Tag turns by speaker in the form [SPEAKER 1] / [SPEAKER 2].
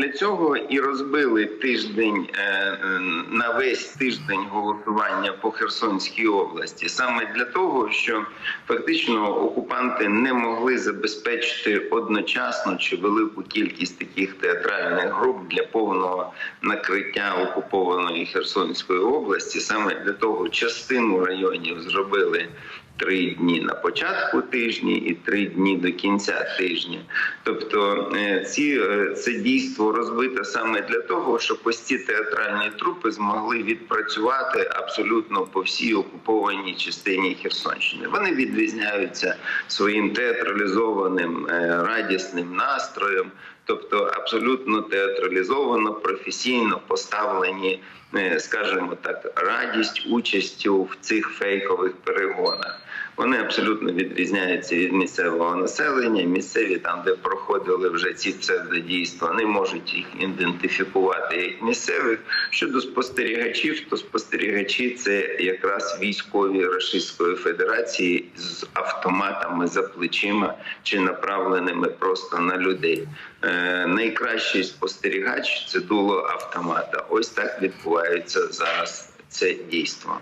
[SPEAKER 1] Для цього і розбили тиждень е, е, на весь тиждень голосування по Херсонській області, саме для того, що фактично окупанти не могли забезпечити одночасно чи велику кількість таких театральних груп для повного накриття окупованої Херсонської області. Саме для того частину районів зробили три дні на початку тижня і три дні до кінця тижня. Тобто е, ці е, це дійство розбите саме для того, щоб ось ці театральні трупи змогли відпрацювати абсолютно по всій окупованій частині Херсонщини. Вони відрізняються своїм театралізованим е, радісним настроєм. Тобто абсолютно театралізовано, професійно поставлені, скажімо так, радість участю в цих фейкових перегонах. Вони абсолютно відрізняються від місцевого населення. Місцеві там, де проходили вже ці псевдодійства, не можуть їх ідентифікувати як місцевих. Щодо спостерігачів, то спостерігачі це якраз військові Російської Федерації з автоматами за плечима чи направленими просто на людей. Е, найкращий спостерігач це дуло автомата. Ось так відбувається зараз це дійство.